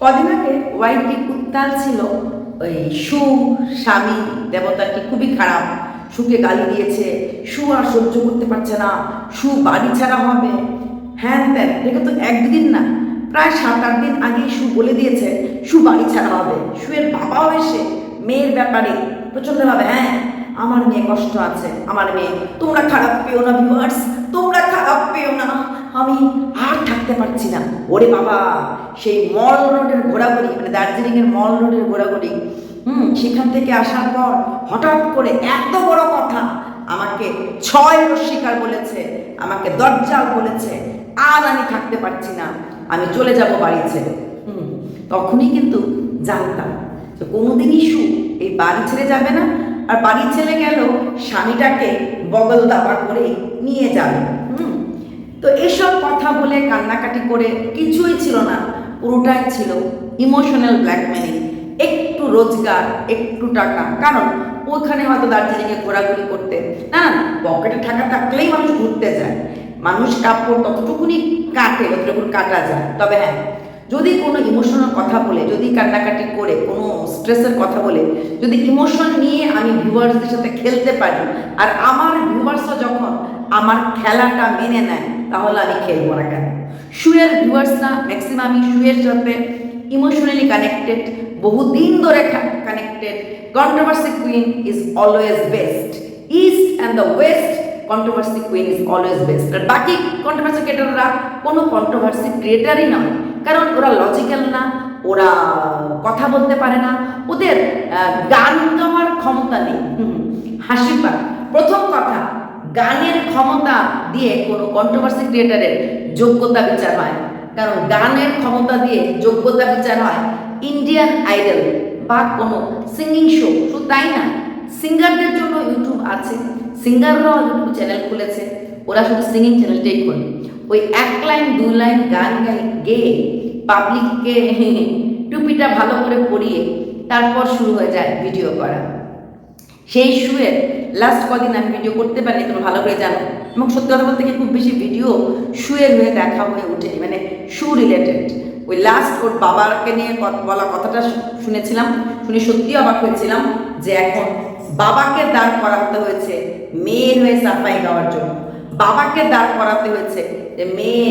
কদিন আগে ওয়াইটি উত্তাল ছিল ওই সু স্বামী দেবতাকে খুবই খারাপ। সুকে গালি দিয়েছে, সু আর সহ্য করতে পারছে না, সু বাড়ি ছাড়া হবে। হ্যান ত্যান দেখে তো একদিন না, প্রায় সাত আট দিন আগেই সু বলে দিয়েছে, সু বাড়ি ছাড়া হবে। সুয়ের বাবাও এসে মেয়ের ব্যাপারে প্রচণ্ডভাবে হ্যাঁ আমার মেয়ে কষ্ট আছে, আমার মেয়ে, তোমরা খারাপ পেও না ভিউয়ার্স তোমরা খারাপ পেও না। আমি আর থাকতে পারছি না। ওরে বাবা, সেই মল রোডের ঘোরাঘুরি মানে দার্জিলিংয়ের মল রোডের ঘোরাঘুরি, হুম, সেখান থেকে আসার পর হঠাৎ করে এত বড় কথা আমাকে ছয় রস্বীকার বলেছে, আমাকে দরজাল বলেছে, আর আমি থাকতে পারছি না, আমি চলে যাব বাড়ি ছেড়ে হুম, তখনই কিন্তু জানতাম যে কোনোদিনই সু এই বাড়ি ছেড়ে যাবে না আর বাড়ি ছেড়ে গেল, স্বামীটাকে বগল দাবা করে নিয়ে যাবে। হুম? তো এসব কথা বলে কান্নাকাটি করে কিছুই ছিল না, পুরোটাই ছিল ইমোশনাল ব্ল্যাকমেলিং একটু রোজগার, একটু টাকা। কারণ ওখানে হয়তো দার্জিলিংয়ে ঘোরাঘুরি করতে। না না, পকেটে টাকা থাকলেই মানুষ ঘুরতে যায়। মানুষ কাপড় ততটুকুনি কাটে যতটুকু কাটা যায়। তবে হ্যাঁ যদি কোনো ইমোশনাল কথা বলে, যদি কান্নাকাটি করে, কোনো স্ট্রেসের কথা বলে, যদি ইমোশন নিয়ে আমি ভিউয়ার্সদের সাথে খেলতে পারি, আর আমার ভিউয়ার্সরা যখন আমার খেলাটা মেনে নেয়, তাহলে আমি খেলব না কেন? শুয়ের ভিউয়ার্সরা ম্যাক্সিমামই শুয়ের সাথে ইমোশনালি কানেক্টেড বহুদিন ধরে connected controversy queen is always best east and the west controversy queen is always best আর বাকি কন্ট্রোভার্সি ক্রিয়েটাররা কোনো কন্ট্রোভার্সি ক্রিয়েটারই নয়। কারণ ওরা লজিক্যাল না, ওরা কথা বলতে পারে না। ওদের গান গাওয়ার ক্ষমতা নেই। হাসি পাক প্রথম কথা, গানের ক্ষমতা দিয়ে কোনো কন্ট্রোভার্সি ক্রিয়েটারের যোগ্যতা বিচার হয়। কারণ গানের ক্ষমতা দিয়ে যোগ্যতা বিচার হয় ইন্ডিয়ান আইডল বা কোনো সিঙ্গিং শো শুধু তাই না? সিঙ্গারদের জন্য ইউটিউব আছে। সিঙ্গাররাও ইউটিউব চ্যানেল খুলেছে। ওরা শুধু সিঙ্গিং চ্যানেলটাই খোলে। ওই এক লাইন, দু লাইন গান গাই, গেয়ে পাবলিককে টুপিটা ভালো করে পরিয়ে তারপর শুরু হয়ে যায় ভিডিও করা। সেই শুয়ের লাস্ট কদিন আমি ভিডিও করতে পারিনি, তোমরা ভালো করে জানো। এবং সত্যি কথা বলতে খুব বেশি ভিডিও শুয়ের হয়ে দেখা হয়ে ওঠেনি মানে শু রিলেটেড ওই লাস্ট ওর বাবাকে নিয়ে বলা কথাটা শুনেছিলাম, শুনে সত্যি অবাক হয়েছিলাম যে এখন বাবাকে দাঁড় করাতে হয়েছে মেয়ের হয়ে সাফাই গাওয়ার জন্য। বাবাকে দাঁড় করাতে হয়েছে যে মেয়ে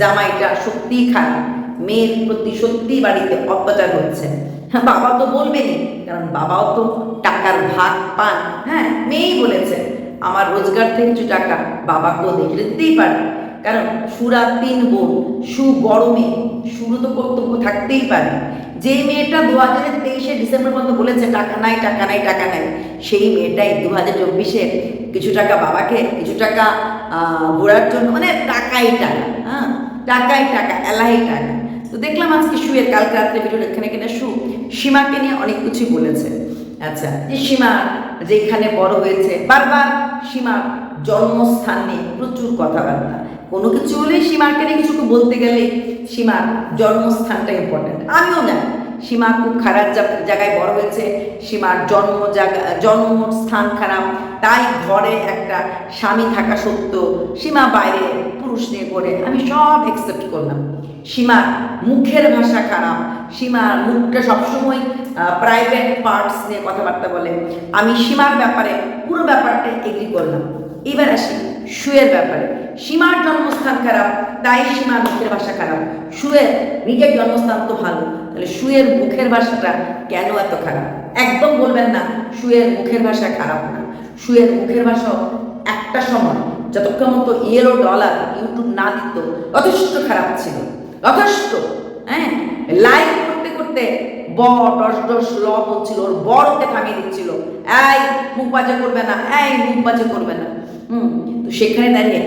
জামাইটা সত্যিই খারাপ। মেয়ের প্রতি সত্যিই বাড়িতে অত্যাচার হচ্ছে। হ্যাঁ বাবা তো বলবেনই, কারণ বাবাও তো টাকার ভাগ পান। হ্যাঁ মেয়েই বলেছে, আমার রোজগার থেকে কিছু টাকা বাবাকেও দেখে দিতেই পারে কারণ সুরা তিন বোন সু বড় মেয়ে শুরু তো কর্তব্য থাকতেই পারে। যে মেয়েটা দু হাজার তেইশে ডিসেম্বর পর্যন্ত বলেছে, টাকা নাই টাকা নাই টাকা নাই। সেই মেয়েটাই দু হাজার চব্বিশে কিছু টাকা বাবাকে, কিছু টাকা ঘোরার জন্য মানে টাকাই টাকা হ্যাঁ টাকাই টাকা এলাই টাকা। তো দেখলাম আজকে শুয়ের কালকে রাত্রে ভিডিও এখানে কিনা শু। সীমাকে নিয়ে অনেক কিছু বলেছে। আচ্ছা যে সীমা যেখানে বড় হয়েছে, বারবার সীমার জন্মস্থান নিয়ে প্রচুর কথাবার্তা। কোনো কিছু হলেই সীমাকে নিয়ে কিছু বলতে গেলে সীমার জন্মস্থানটা ইম্পর্ট্যান্ট আমিও জানি, সীমা খুব খারাপ জায়গায় বড় হয়েছে, সীমার জন্ম জায়গা, জন্মস্থান খারাপ, তাই ঘরে একটা স্বামী থাকা সত্ত্বেও সীমা বাইরে পুরুষ নিয়ে করে আমি সব একসেপ্ট করলাম। সীমার মুখের ভাষা খারাপ। সীমার মুখটা সবসময় প্রাইভেট পার্টস নিয়ে কথাবার্তা বলে। আমি সীমার ব্যাপারে পুরো ব্যাপারটা এগ্রি করলাম। এবার আসি শুয়ের ব্যাপারে। সীমার জন্মস্থান খারাপ, তাই সীমার মুখের ভাষা খারাপ। শুয়ের নিজের জন্মস্থান তো ভালো। তাহলে শুয়ের মুখের ভাষাটা কেন এত খারাপ? একদম বলবেন না শুয়ের মুখের ভাষা খারাপ না। শুয়ের মুখের ভাষাও একটা সময়, যতক্ষণ মতো ইয়েলো ডলার ইউটিউব না দিত, যথেষ্ট খারাপ ছিল। যথেষ্ট হ্যাঁ? লাইভ করতে করতে ব ডস ডস, ল বলছিল, ওর বড়কে থামিয়ে দিচ্ছিল। এই, মুখ বাজে করবে না, এই, মুখ বাজে করবে না। হুম, তো সেখানে দাঁড়িয়ে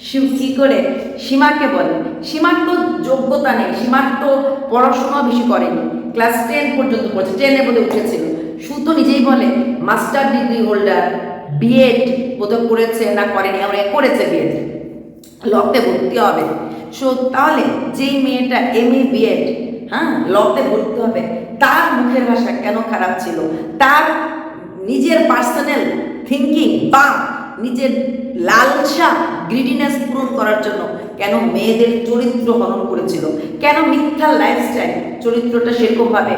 শিব কি করে? সীমাকে বলে, সীমার তো যোগ্যতা নেই, সীমার তো পড়াশোনা বেশি করেনি। ক্লাস টেন পর্যন্ত পড়েছে টেনে বোধহয় উঠেছিল। শুধু নিজেই বলে মাস্টার ডিগ্রি হোল্ডার বিএড বোধহয় করেছে না করেনি। আমরা করেছে বিএড লতে ভর্তি হবে। সো তাহলে যেই মেয়েটা এম এ বিএড হ্যাঁ লতে ভর্তি হবে, তার মুখের ভাষা কেন খারাপ ছিল? তার নিজের পার্সোনাল থিঙ্কিং বা নিজের লালসা গ্রিডিনেস পূরণ করার জন্য কেন মেয়েদের চরিত্র হনন করেছিল? কেন মিথ্যা লাইফস্টাইল চরিত্রটা সেরকমভাবে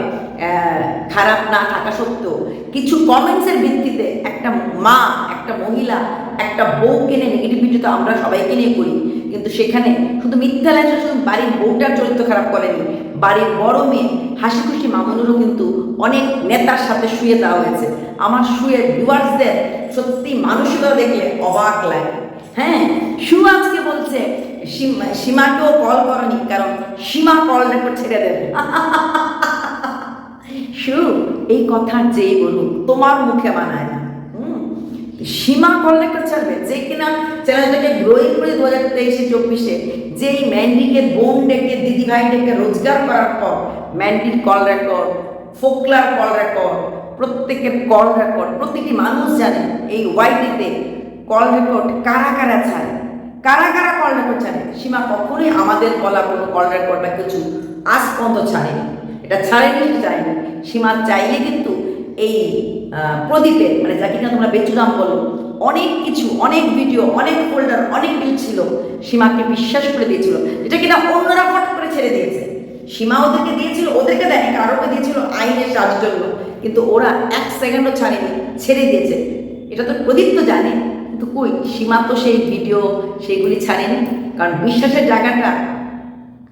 খারাপ না থাকা সত্ত্বেও? কিছু কমেন্টসের ভিত্তিতে একটা মা, একটা মহিলা, একটা বউ নিয়ে নেগেটিভিটি তো আমরা সবাইকে নিয়ে করি। কিন্তু সেখানে শুধু মিথ্যা লাইফস্টাইল শুধু বাড়ির বউটার চরিত্র খারাপ করেনি, বাড়ির বড় মেয়ে হাসি খুশি মামুনুরও কিন্তু অনেক নেতার সাথে শুয়ে দেওয়া হয়েছে। আমার শুয়ে ভিউয়ার্সদের সত্যি মানসিকতা দেখলে অবাক লাগে। হ্যাঁ সু আজকে বলছে সীমাকেও কল করনি, কারণ সীমা কল রেকর্ড ছেড়ে দেবে। সু, এই কথা যেই বলুক, তোমার মুখে বানায় না। সীমা কল রেকর্ড ছাড়বে, যে কিনা চ্যানেলটাকে গ্রোয়িং করে দু হাজার তেইশে, চব্বিশে, যেই ম্যান্ডিকে বোন ডেকে দিদি ভাই ডেকে রোজগার করার পর, ম্যান্ডির কল রেকর্ড ফোকলার কল রেকর্ড প্রত্যেকের কল রেকর্ড প্রতিটি মানুষ জানে, এই ওয়াইটিতে কল রেকর্ড কারা কারা ছাড়ে? কারা কারা কল রেকর্ড ছাড়ে? সীমা কখনোই আমাদের বলা কোনো কল রেকর্ড বা কিছু আজ পর্যন্ত ছাড়েনি। এটা ছাড়েনি চাইনি সীমা চাইলে কিন্তু এই প্রদীপের মানে যাকে কিনা তোমরা বেচুরাম বলো, অনেক কিছু, অনেক ভিডিও অনেক ফোল্ডার অনেক কিছু ছিল, সীমাকে বিশ্বাস করে দিয়েছিল। যেটা কিনা অন্যরা ফট করে ছেড়ে দিয়েছে। সীমা ওদেরকে দিয়েছিল, ওদেরকে দেয়নি, কারোকে দিয়েছিল আইনের সাহায্যের জন্য। কিন্তু ওরা এক সেকেন্ডও ছাড়েনি, ছেড়ে দিয়েছে। এটা তো প্রদীপ তো জানে। কিন্তু কই সীমা তো সেই ভিডিও সেইগুলি ছাড়েনি, কারণ বিশ্বাসের জায়গাটা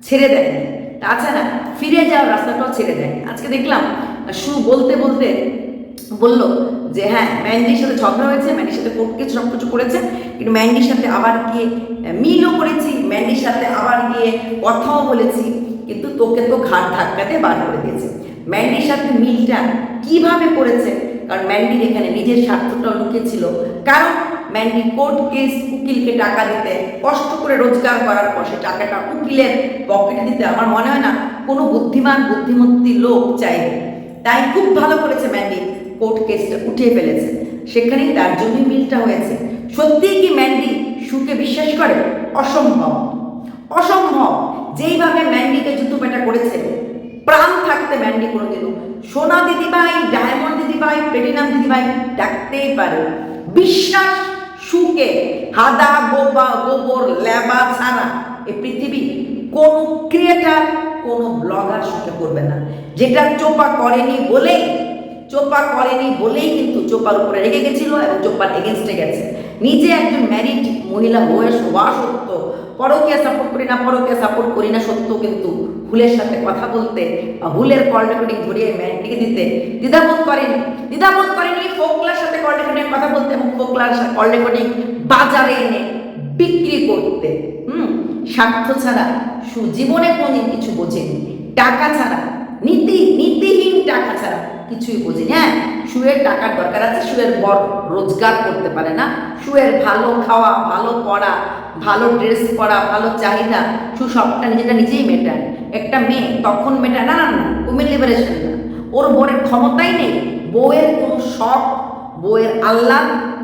ছেড়ে দেয়নি। তাছাড়া ফিরে যাওয়ার রাস্তাটাও ছেড়ে দেয়নি। আজকে দেখলাম সু বলতে বলতে বলল যে হ্যাঁ ম্যান্ডির সাথে ঝগড়া হয়েছে, ম্যান্ডির সাথে কোর্ট কেস সব কিছু করেছে, কিন্তু ম্যান্ডির সাথে আবার গিয়ে মিলও করেছি, ম্যান্ডির সাথে আবার গিয়ে কথাও বলেছি, কিন্তু তোকে তো ঘাট ধাক্কাতে বার করে দিয়েছে। ম্যান্ডির সাথে মিলটা কীভাবে করেছে? কারণ ম্যান্ডির এখানে নিজের স্বার্থটাও লুকিয়েছিল কারণ ম্যান্ডি কোর্ট কেস উকিলকে টাকা দিতে, কষ্ট করে রোজগার করার পর সে টাকাটা উকিলের পকেটে দিতে আমার মনে হয় না কোনো বুদ্ধিমান বুদ্ধিমতী লোক চাইবে। তাই খুব ভালো করেছে ম্যান্ডি কোর্ট কেসটা উঠিয়ে ফেলেছে। সেখানেই তার জমি মিলটা হয়েছে। সত্যিই কি ম্যান্ডি সুকে বিশ্বাস করে? অসম্ভব। অসম্ভব। যেইভাবে ম্যান্ডিকে জুতো পেটা করেছে, প্রাণ থাকতে ম্যান্ডি কোনোদিনও সোনা দিদিভাই, ডায়মন্ড দিদিভাই, প্লেটিনাম দিদিভাই ডাকতেই পারে। বিশ্বাস সুকে হাদা গোবা গোবর ল্যাবা ছাড়া এ পৃথিবী কোন ক্রিয়েটার কোন ব্লগার সুখে করবে না। যেটা চোপা করেনি বলেই, চোপা করেনি বলেই কিন্তু চোপার উপরে রেগে গেছিল এবং চোপার এগেনস্টে গেছে। নিজে একজন ম্যারিড মহিলা বয়স হওয়া সত্য পরকে সাপোর্ট করি না পরকে সাপোর্ট করি না সত্য কিন্তু হুলের সাথে কথা বলতে বা হুলের কল রেকর্ডিং ধরিয়ে ম্যান্ডিকে দিতে। দ্বিধাবোধ করেনি দ্বিধাবোধ করেনি ফোকলার সাথে কল রেকর্ডিং কথা বলতে এবং ফোকলার কল রেকর্ডিং বাজারে এনে বিক্রি করতে। হুম, স্বার্থ ছাড়া সুজীবনে কোনদিন কিছু বোঝেনি। টাকা ছাড়া, নীতি, নীতিহীন টাকা ছাড়া কিছুই বোঝেনি। হ্যাঁ শুয়ের টাকার দরকার আছে শুয়ের বর রোজগার করতে পারে না। শুয়ের ভালো খাওয়া, ভালো পড়া, ভালো ড্রেস পরা, ভালো চাহিদা সু সবটা নিজেটা নিজেই মেটায়। একটা মেয়ে, তখন মেটায় না না উমেন লিবারেশন না। ওর বরের ক্ষমতাই নেই। বউয়ের কোনো শখ, বউয়ের আল্লাহ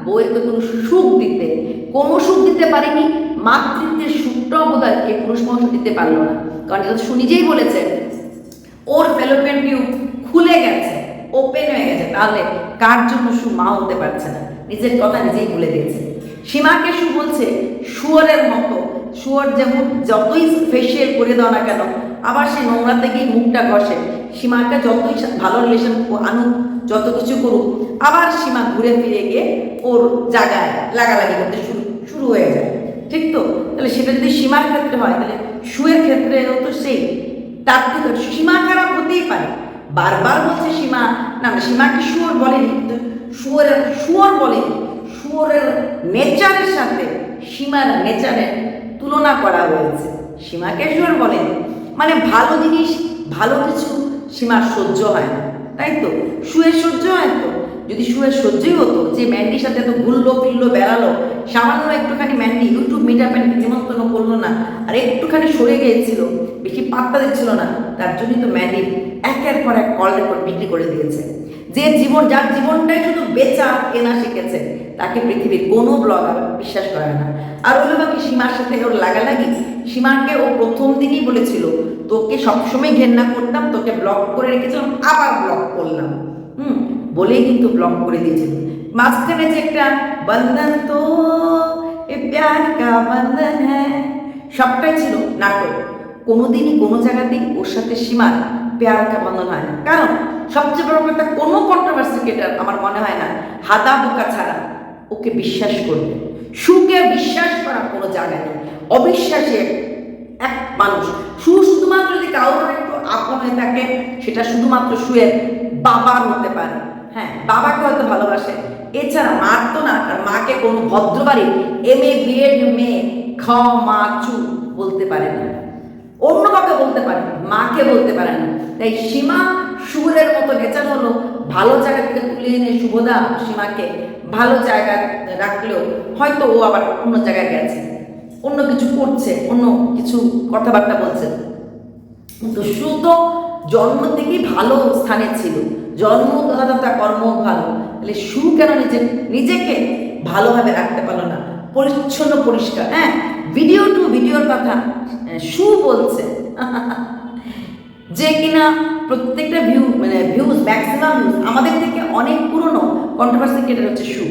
বউয়েরকে কোনো সুখ দিতে। কোনো সুখ দিতে পারেনি, মাতৃত্বের সুখটাও বোধ হয় এই পুরুষ মানুষ দিতে পারল না। কারণ এটা সু নিজেই বলেছে। ওর ফেলোপেন টিউব খুলে গেছে ওপেন হয়ে গেছে। তাহলে কার জন্য সু মা হতে পারছে না? নিজের কথা নিজেই বলে দিয়েছে। সীমাকে সু বলছে, শুয়ারের মতো, শুয়ার যেমন যতই ফেসিয়াল করে দাও না কেন আবার সে নোংরা থেকেই মুখটা ঘষে। সীমাকে যতই ভালো রিলেশন আনুক, যত কিছু করুক, আবার সীমা ঘুরে ফিরে গিয়ে ওর জায়গায় লাগালাগি করতে শুরু শুরু হয়ে যায়। ঠিক তো? তাহলে সেটা যদি সীমার ক্ষেত্রে হয়, তাহলে শুয়ের ক্ষেত্রেও তো সেই তার থেকে সীমা খারাপ হতেই পারে। বারবার বলছে সীমা, না না সীমাকে শুয়োর বলেনি, কিন্তু শুয়োর বলেনি। শুয়োরের নেচারের সাথে সীমার নেচারের তুলনা করা হয়েছে। সীমাকে শুয়োর বলেনি। মানে ভালো জিনিস, ভালো কিছু সীমার সহ্য হয় না, তাই তো? শুয়ে সহ্য হয় তো? যদি শুয়ে সহ্যই হতো, যে ম্যান্ডির সাথে এত ঘুরলো, ফিরলো, বেড়ালো, সামান্য একটুখানি ম্যান্ডি ইউটিউব মিটা প্যান্ট নিমন্ত্রণ করল না, আর একটুখানি সরে গিয়েছিল, বেশি পাত্তা দিচ্ছিল না, তার জন্যই তো ম্যান্ডি একের পর এক কল রেকর্ড বিক্রি করে দিয়েছে। যে জীবন, যার জীবনটাই শুধু বেচা, কেনা শিখেছে, তাকে পৃথিবীর কোনো ব্লগার বিশ্বাস করে না। আর হলো বাকি সীমার সাথে ওর লাগালাগি? সীমাকে ও প্রথম দিনই বলেছিল, তোকে সবসময় ঘেন্না করতাম, তোকে ব্লক করে রেখেছিলাম, আবার ব্লক করলাম। হুম, বলেই কিন্তু ব্লক করে দিয়েছিল। মাঝখানে যে একটা, বন্ধন তো প্যার কা বন্ধন হ্যাঁ সবটাই ছিল নাটক। কোনোদিনই কোনো জায়গাতেই ওর সাথে সীমার পেয়ারকা বন্ধন হয় না। কারণ সবচেয়ে বড় কথা কোনো কন্ট্রোভার্সি ক্রিয়েটার আমার মনে হয় না হাদা বোকা ছাড়া ওকে বিশ্বাস করবে। সুকে বিশ্বাস করা কোনো জায়গা নেই। অবিশ্বাসে এক মানুষ সু শুধুমাত্র যদি কারোর একটু আপন হয়ে থাকে, সেটা শুধুমাত্র সুয়ের বাবার হতে পারে। হ্যাঁ বাবাকে হয়তো ভালোবাসে। এছাড়া মার তো না, আর মাকে কোনো ভদ্রবাড়ির এম এ বিএড মেয়ে, খ, মা, চু বলতে পারে না। অন্য কাউকে বলতে পারে মাকে বলতে পারে না। তাই সীমা সুরের মতো নেচার হলো, ভালো জায়গা থেকে তুলে এনে শুভদা সীমাকে ভালো জায়গায় রাখলেও হয়তো ও আবার অন্য জায়গায় গেছে। অন্য কিছু করছে, অন্য কিছু কথাবার্তা বলছে। কিন্তু সু তো জন্ম থেকেই ভালো স্থানে ছিল, জন্ম তথা কর্ম ভালো। তাহলে সু কেন নিজে নিজেকে ভালোভাবে রাখতে পারল না? পরিচ্ছন্ন, পরিষ্কার হ্যাঁ? ভিডিও টু ভিডিওর কথা সু বলছে। যে কিনা প্রত্যেকটা ভিউ মানে ভিউজ ম্যাক্সিমাম আমাদের থেকে অনেক পুরনো কন্ট্রোভার্সি ক্রিয়েটার হচ্ছে সু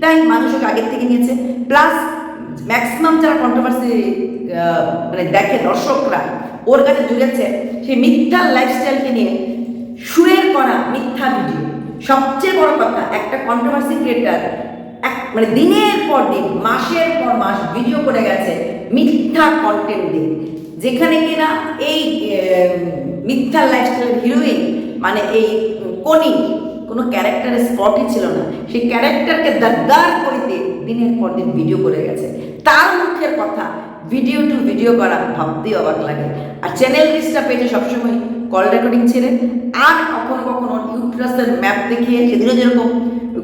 তাই মানুষ ওকে আগের থেকে নিয়েছে। প্লাস ম্যাক্সিমাম যারা কন্ট্রোভার্সি মানে দেখে দর্শকরা, ওর কাছে জুড়েছে সেই মিথ্যা লাইফস্টাইলকে নিয়ে শুয়ের করা মিথ্যা ভিডিও সবচেয়ে বড় কথা, একটা কন্ট্রোভার্সি ক্রিয়েটার মানে দিনের পর দিন, মাসের পর মাস ভিডিও করে গেছে মিথ্যা কন্টেন্ট দিয়ে। যেখানে কিনা এই মিথ্যা লাইফস্টাইলের হিরোইন মানে এই কনি কোনো ক্যারেক্টারের স্পটই ছিল না। সেই ক্যারেক্টারকে দাগদার করিতে দিনের পর দিন ভিডিও করে গেছে। তার মুখের কথা ভিডিও টু ভিডিও করা ভাবতেই অবাক লাগে। আর চ্যানেল লিস্টটা পেয়েছে সবসময় কল রেকর্ডিং ছেড়ে। আর কখনো কখনো ইউট্রাসের ম্যাপ দেখিয়ে সেদিনও যেরকম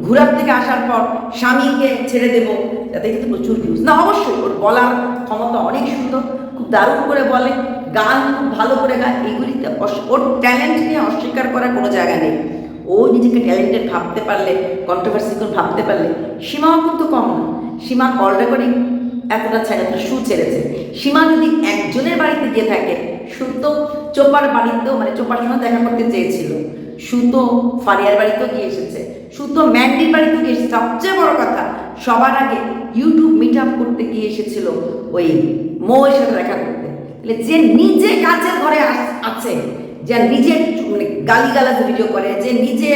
ঘুরার থেকে আসার পর স্বামীকে ছেড়ে দেবো। যাতে কিন্তু প্রচুর ভিউজ না, অবশ্যই, ওর বলার ক্ষমতা অনেক সুন্দর। খুব দারুণ করে বলে, গান খুব ভালো করে গায়। এগুলিতে অস- ওর ট্যালেন্ট নিয়ে অস্বীকার করার কোনো জায়গা নেই। ও নিজেকে ট্যালেন্টেড ভাবতে পারলে কন্ট্রোভার্সিকল ভাবতে পারলে সীমাও কিন্তু কম না। সীমা কল রেকর্ডিং এতটা ছেড়ে, এতটা সু ছেড়েছে। সীমা যদি একজনের বাড়িতে গিয়ে থাকে সু তো চোপার বাড়িতেও মানে চোপার সঙ্গে দেখা করতে চেয়েছিল সু তো ফারিয়ার বাড়িতেও গিয়ে এসেছে। ম্যান্ডির বাড়িতেও গিয়ে সবচেয়ে বড় কথা, সবার আগে ইউটিউব মিট আপ করতে গিয়ে এসেছিল ওই মৌয়ের সাথে দেখা করতে। তাহলে যে নিজে কাছের ঘরে আছে, যে নিজে মানে গালিগালাজ ভিডিও করে, যে নিজে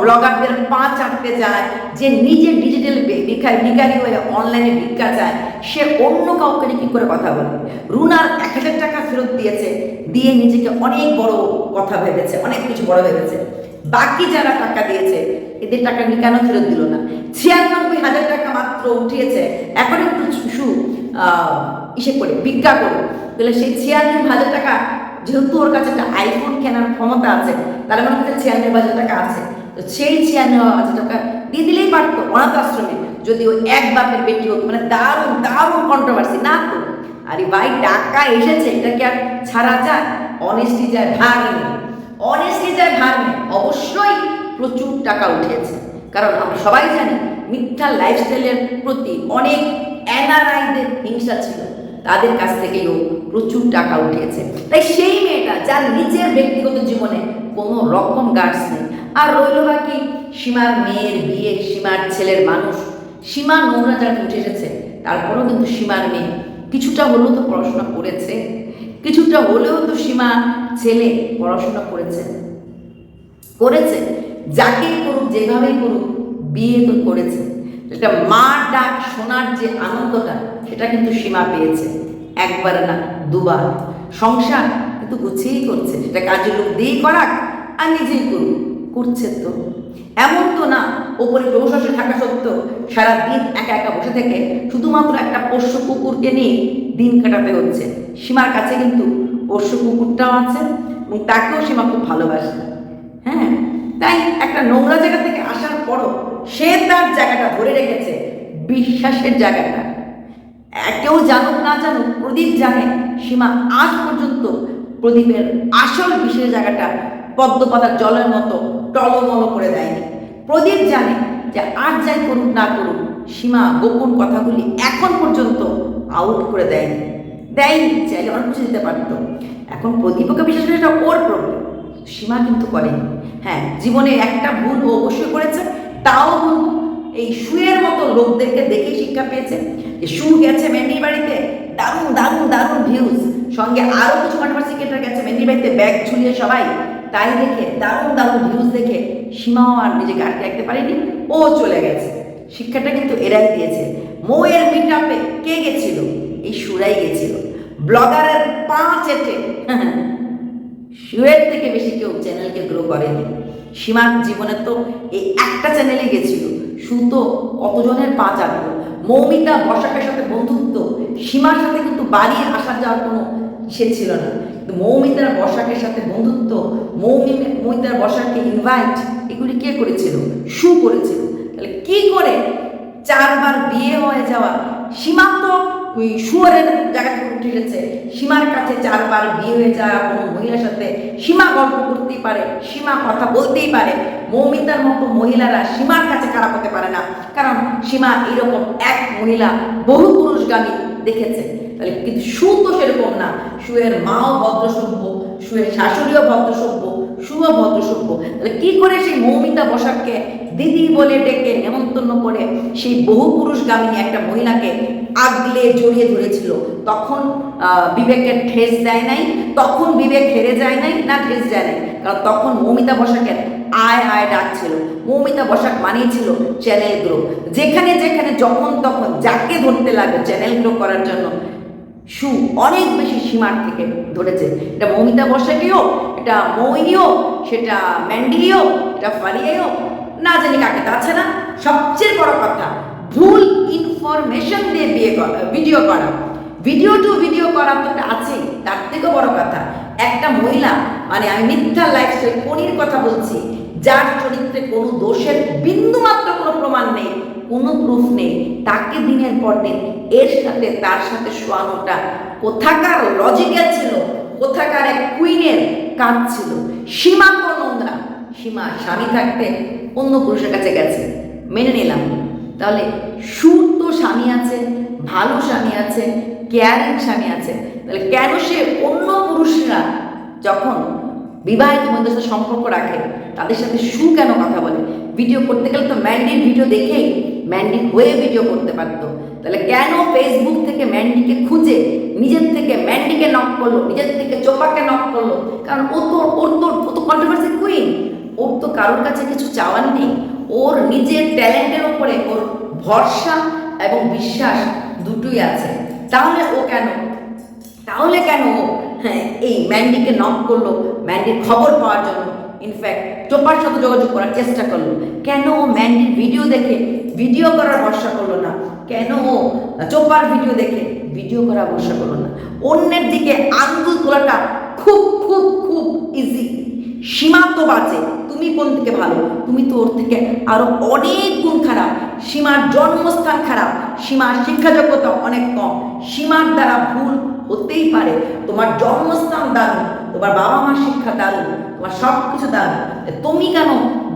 ব্লগারদের পা চাটতে যায়, যে নিজে ডিজিটাল ভিখারি ভিখারি হয়ে অনলাইনে ভিক্ষা চায়, সে অন্য কাউকে কী করে কথা বলে? রুনার এক হাজার টাকা ফেরত দিয়েছে, দিয়ে নিজেকে অনেক বড় কথা ভেবেছে, অনেক কিছু বড় ভেবেছে। বাকি যারা টাকা দিয়েছে, এদের টাকা নিয়ে কেন ফেরত দিল না। ছিয়ানব্বই হাজার টাকা মাত্র উঠিয়েছে। এখন একটু শু ইসে করে ভিক্ষা করে। তাহলে সেই ছিয়ানব্বই হাজার টাকা, যেহেতু ওর কাছে একটা আইফোন কেনার ক্ষমতা আছে তার মানে কাছে ছিয়ানব্বই হাজার টাকা আছে। তো সেই ছিয়ানব্বই হাজার টাকা দিয়ে দিলেই পারতো অনাথ আশ্রমে যদি ওই এক বাপের বেটি হতো মানে দারুণ দারুণ কন্ট্রোভার্সি না তো? আরে ভাই, টাকা এসেছে এটাকে আর ছাড়া যায়? অনেস্টি যায়, ভাগ নেই অনেস্টলি যায় ভার নেই। অবশ্যই প্রচুর টাকা উঠেছে। কারণ আমরা সবাই জানি, মিথ্যা লাইফস্টাইলের প্রতি অনেক এনআরআইদের হিংসা ছিল। তাদের কাছ থেকেও প্রচুর টাকা উঠিয়েছে তাই সেই মেয়েটা, যার নিজের ব্যক্তিগত জীবনে কোনো রকম গার্ডস নেই, আর রইল বাকি সীমার মেয়ের বিয়ে, সীমার ছেলের মানুষ, সীমা নোংরা যারা উঠে এসেছে, তারপরেও কিন্তু সীমার মেয়ে কিছুটা হলেও তো পড়াশোনা করেছে, কিছুটা হলেও তো সীমা ছেলে পড়াশোনা করেছে করেছে যাকে করুক, যেভাবেই করুক, বিয়ে তো করেছে। এটা মা ডাক শোনার যে আনন্দটা, সেটা কিন্তু সীমা পেয়েছে। একবার না, দুবার। সংসার কিন্তু গুছিয়েই করছে। সেটা কাজে লোক দিয়েই করাক, আর নিজেই করুক। করছে তো। এমন তো না, ওপরে প্রশাসে থাকা সত্ত্বেও সারাদিন একা একা বসে থেকে শুধুমাত্র একটা পোষ্য কুকুরকে নিয়ে দিন কাটাতে হচ্ছে। সীমার কাছে কিন্তু পোষ্য কুকুরটাও আছে এবং তাকেও সীমা খুব ভালোবাসে। হ্যাঁ তাই একটা নোংরা জায়গা থেকে আসার পরও সে তার জায়গাটা ধরে রেখেছে, বিশ্বাসের জায়গাটা। কেউ জানুক না জানুক, প্রদীপ জানে সীমা আজ পর্যন্ত প্রদীপের আসল বিশেষ জায়গাটা পদ্মপাতার জলের মতো টলমল করে দেয়নি। প্রদীপ জানে যে আর যাই করুক না করুক সীমা গোপন কথাগুলি এখন পর্যন্ত আউট করে দেয়নি। দেয়নি চাইলে অনেক কিছু দিতে পারতো। এখন প্রদীপকে বিশেষ করে এটা ওর প্রবলেম সীমা কিন্তু করেনি হ্যাঁ জীবনে একটা ভুল ও অবশ্যই করেছে, তাও এই শুয়ের মতো লোকদেরকে দেখেই শিক্ষা পেয়েছে যে শু গেছে মেন্ডির বাড়িতে, দারুণ দারুণ দারুণ ভিউজ সঙ্গে আরও কিছু কন্ট্রোভার্সি কেটার গেছে মেহেন্দির বাড়িতে, ব্যাগ ঝুলিয়ে সবাই। তাই দেখে, দারুণ দারুণ ভিউজ দেখে সীমাও আর নিজেকে আটকে রাখতে পারেনি, ও চলে গেছে। শিক্ষাটা কিন্তু এরাই দিয়েছে। মৌয়ের মিট আপে কে গেছিল? এই সুরাই গেছিল। ব্লগারের পা চেটে। শুয়ের থেকে বেশি কেউ চ্যানেলকে গ্রো করেনি। সীমার জীবনে তো এই একটা চ্যানেলে গেছিল। সু তো কতজনের পা চাটলো? মৌমিতা বর্ষাকের সাথে বন্ধুত্ব। সীমার সাথে কিন্তু বাড়ি আসা যাওয়ার কোনো সে ছিল না। মৌমিতার বর্ষাকের সাথে বন্ধুত্ব, মৌমি, মৌমিতার বর্ষাকে ইনভাইট এগুলি কে করেছিল? সু করেছিল। তাহলে কি করে চারবার বিয়ে হয়ে যাওয়া? সীমা তো ওই শুয়ারের জায়গা থেকে উঠে এসেছে সীমার কাছে চারবার বিয়ে হয়ে যাওয়া কোনো মহিলার সাথে সীমা গল্প করতেই পারে, সীমা কথা বলতেই পারে। মৌমিতার মতো মহিলারা সীমার কাছে খারাপ হতে পারে না। কারণ সীমা এরকম এক মহিলা বহু পুরুষগামী দেখেছে। তাহলে কিন্তু সু তো সেরকম না। সুয়ের মাও ভদ্রসভ্য সুয়ের শাশুড়িও ভদ্রসভ্য সুও ভদ্রসভ্য। তাহলে কি করে সেই মৌমিতা বসাককে দিদি বলে ডেকে নেমন্তন্ন করে সেই বহু পুরুষগামিনী একটা মহিলাকে আগলে জড়িয়ে ধরেছিল। তখন আহ, বিবেকের ঠেস দেয় নাই তখন বিবেক হেরে যায় নাই না ঠেস যায় নাই? কারণ তখন মমিতা বসাকের আয় আয় ডাকছিল মৌমিতা বসাক মানিয়েছিল চ্যানেল গ্রো। যেখানে যেখানে যখন তখন যাকে ধরতে লাগে চ্যানেল গ্রো করার জন্য সু অনেক বেশি সীমার থেকে ধরেছে। এটা মৌমিতা বসাকেও এটা মৌইও সেটা ম্যান্ডিও এটা ফারিয়াও না জানি কাকে না সবচেয়ে বড় কথা ভুল ইনফরমেশন দিয়ে বিয়ে ভিডিও করা। ভিডিও টু ভিডিও করা তো একটা আছেই, তার থেকেও বড় কথা। একটা মহিলা মানে আমি মিথ্যা লাইফস্টাইল পনির কথা বলছি, যার চরিত্রে কোনো দোষের বিন্দুমাত্র কোনো প্রমাণ নেই, কোনো প্রুফ নেই, তাকে দিনের পর দিন এর সাথে, তার সাথে শোয়ানোটা কোথাকার লজিক্যাল ছিল, কোথাকার এক কুইনের কাজ ছিল সীমা নোংরা সীমা স্বামী থাকতে অন্য পুরুষের কাছে গেছে। মেনে নিলাম। তাহলে সুর তো স্বামী আছে, ভালো স্বামী আছে কেয়ারিং স্বামী আছে। তাহলে কেন সে অন্য পুরুষরা যখন বিবাহিত মহিলাদের সাথে সম্পর্ক রাখে, তাদের সাথে সু কেন কথা বলে? ভিডিও করতে গেলে তো ম্যান্ডির ভিডিও দেখেই ম্যান্ডি হয়ে ভিডিও করতে পারত। তাহলে কেন ফেসবুক থেকে ম্যান্ডিকে খুঁজে, নিজের থেকে ম্যান্ডিকে নক করল, নিজের থেকে চোপাকে নক করল? কারণ ও তো, ওর তো, ও তো কন্ট্রোভার্সি কুইন ওর তো কারোর কাছে কিছু চাওয়ার নেই। ওর নিজের ট্যালেন্টের ওপরে ওর ভরসা এবং বিশ্বাস দুটোই আছে। তাহলে ও কেন? তাহলে কেন ও হ্যাঁ এই ম্যান্ডিকে নক করল, ম্যান্ডির খবর পাওয়ার জন্য ইনফ্যাক্ট চোপার সাথে যোগাযোগ করার চেষ্টা করল। কেন ও ম্যান্ডির ভিডিও দেখে ভিডিও করার ভরসা করল না? কেন ও চোপার ভিডিও দেখে ভিডিও করার ভরসা করল না? অন্যের দিকে আঙ্গুল তোলাটা খুব খুব খুব ইজি সীমা তো বাঁচে তুমি কোন থেকে ভালো? তুমি তো ওর থেকে আরও অনেক গুণ খারাপ। সীমার জন্মস্থান খারাপ। সীমার শিক্ষাযোগ্যতা অনেক কম। সীমার দ্বারা ভুল হতেই পারে। তোমার জন্মস্থান দারুণ। তোমার বাবা মার শিক্ষা দারুণ। তোমার সব কিছু দারুণ তুমি কেন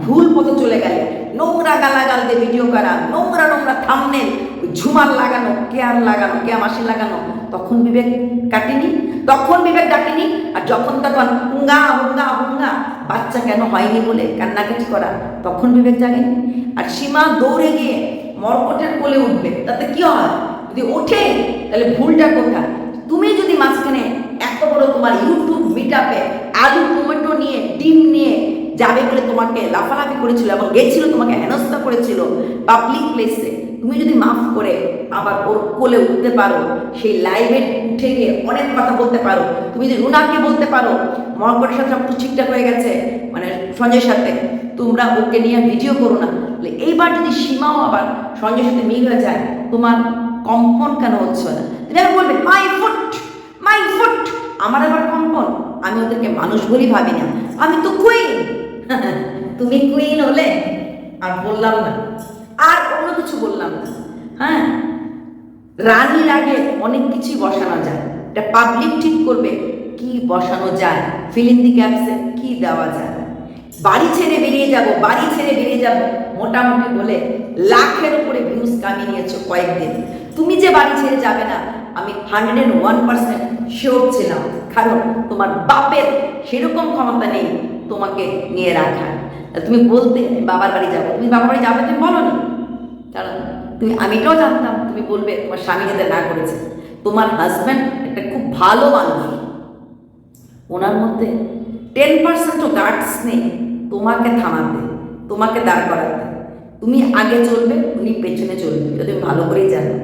ভুল পথে চলে গেলে? নোংরা গালাগাল দিয়ে ভিডিও করা, নোংরা নোংরা থামনেল ঝুমার লাগানো কেয়ার লাগানো কেয়া মাসি লাগানো, তখন বিবেক কাটেনি, তখন বিবেক ডাকেনি, আর যখন তখন হুঙ্গা হুঙ্গা হুঙ্গা বাচ্চা কেন হয়নি বলে কান্নাকাটি করা, তখন বিবেক জাগেনি। আর সীমা দৌড়ে গিয়ে মর্কটের কোলে উঠবে, তাতে কি হয়? যদি ওঠে, তাহলে ভুলটা কোথায়? তুমি যদি মাঝখানে এত বড় তোমার ইউটিউব মিটআপে আলু, টমেটো নিয়ে, ডিম নিয়ে যাবে বলে তোমাকে লাফালাফি করেছিল এবং গেছিল, তোমাকে হেনস্থা করেছিল পাবলিক প্লেসে তুমি যদি মাফ করে আবার ওর কোলে উঠতে পারো, সেই লাইভে উঠে গিয়ে অনেক কথা বলতে পারো। তুমি যদি রুনাকে বলতে পারো মরকটের সাথে কিছু ঠিকঠাক হয়ে গেছে মানে সঞ্জয়ের সাথে, তোমরা ওকে নিয়ে ভিডিও করো না। এইবার যদি সীমাও আবার সঞ্জয়ের সাথে মিল হয়ে যায়, তোমার কম্পন কেন হচ্ছে না? তুমি আবার বলবে মাই ফুট মাই ফুট আমার আবার কম্পন। আমি ওদেরকে মানুষ বলি ভাবি না। আমি তো কুইন তুমি কুইন হলে আর বললাম না। আর অন্য কিছু বললাম না। হ্যাঁ? রানীর আগে অনেক কিছুই বসানো যায়। এটা পাবলিক ঠিক করবে কি বসানো যায় ফিল দি ক্যাপসে কি দেওয়া যায়। বাড়ি ছেড়ে বেরিয়ে যাব, বাড়ি ছেড়ে বেরিয়ে যাব, মোটামুটি বলে লাখের উপরে ভিউজ কামিয়ে নিয়েছো কয়েকদিন। তুমি যে বাড়ি ছেড়ে যাবে না, আমি হান্ড্রেড ওয়ান পার্সেন্ট শিওর ছিলাম। কারণ তোমার বাপের সেরকম ক্ষমতা নেই তোমাকে নিয়ে রাখার। তুমি বলতে বাবার বাড়ি যাব। তুমি বাবার বাড়ি যাবে, তুমি বলো না কারণ তুমি, আমি এটাও জানতাম। তুমি বলবে, তোমার স্বামী যেতে না করেছে। তোমার হাজব্যান্ড একটা খুব ভালো মানুষ ওনার মধ্যে টেন পার্সেন্টও গার্ডস নেই তোমাকে থামাতে তোমাকে দাঁড় করাতে তুমি আগে চলবে, উনি পেছনে চলবে। যদি ভালো করেই জানো।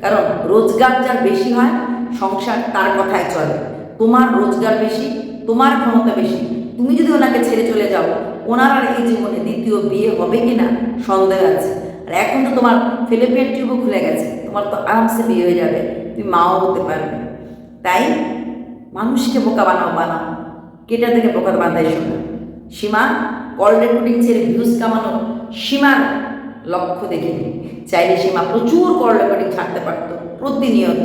কারণ রোজগার যার বেশি হয়, সংসার তার কথায় চলে। তোমার রোজগার বেশি, তোমার ক্ষমতা বেশি। তুমি যদি ওনাকে ছেড়ে চলে যাও ওনার আর এই জীবনে দ্বিতীয় বিয়ে হবে কি না সন্দেহ আছে। আর এখন তো তোমার ফিলিপিয়ান টিউবও খুলে গেছে, তোমার তো আরামসে বিয়ে হয়ে যাবে, তুমি মাও হতে পারবে। তাই মানুষকে বোকা বানাও বানাও কেটা থেকে বোকা বাঁধাই শোনো। সীমা কল রেকর্ডিং ছেড়ে ভিউজ কামানো সীমার লক্ষ্য দেখিনি। চাইলে সীমা প্রচুর কল রেকর্ডিং ছাড়তে পারতো, প্রতিনিয়ত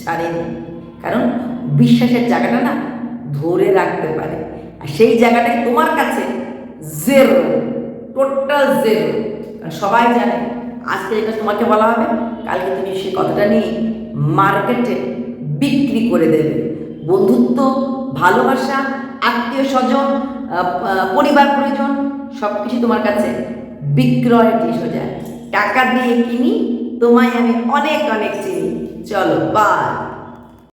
ছাড়েনি। কারণ বিশ্বাসের জায়গাটা না ধরে রাখতে পারে। আর সেই জায়গাটাই তোমার কাছে জেরো টোটাল জেরো সবাই জানে, আজকে যেটা তোমাকে বলা হবে, কালকে তুমি সেই কথাটা নিয়ে মার্কেটে বিক্রি করে দেবে। বন্ধুত্ব, ভালোবাসা, আত্মীয় স্বজন পরিবার, পরিজন সব কিছু তোমার কাছে বিক্রয় জিনিস হয়ে যায় টাকা দিয়ে কিনি, তোমায় আমি অনেক অনেক চিনি। চলো বাই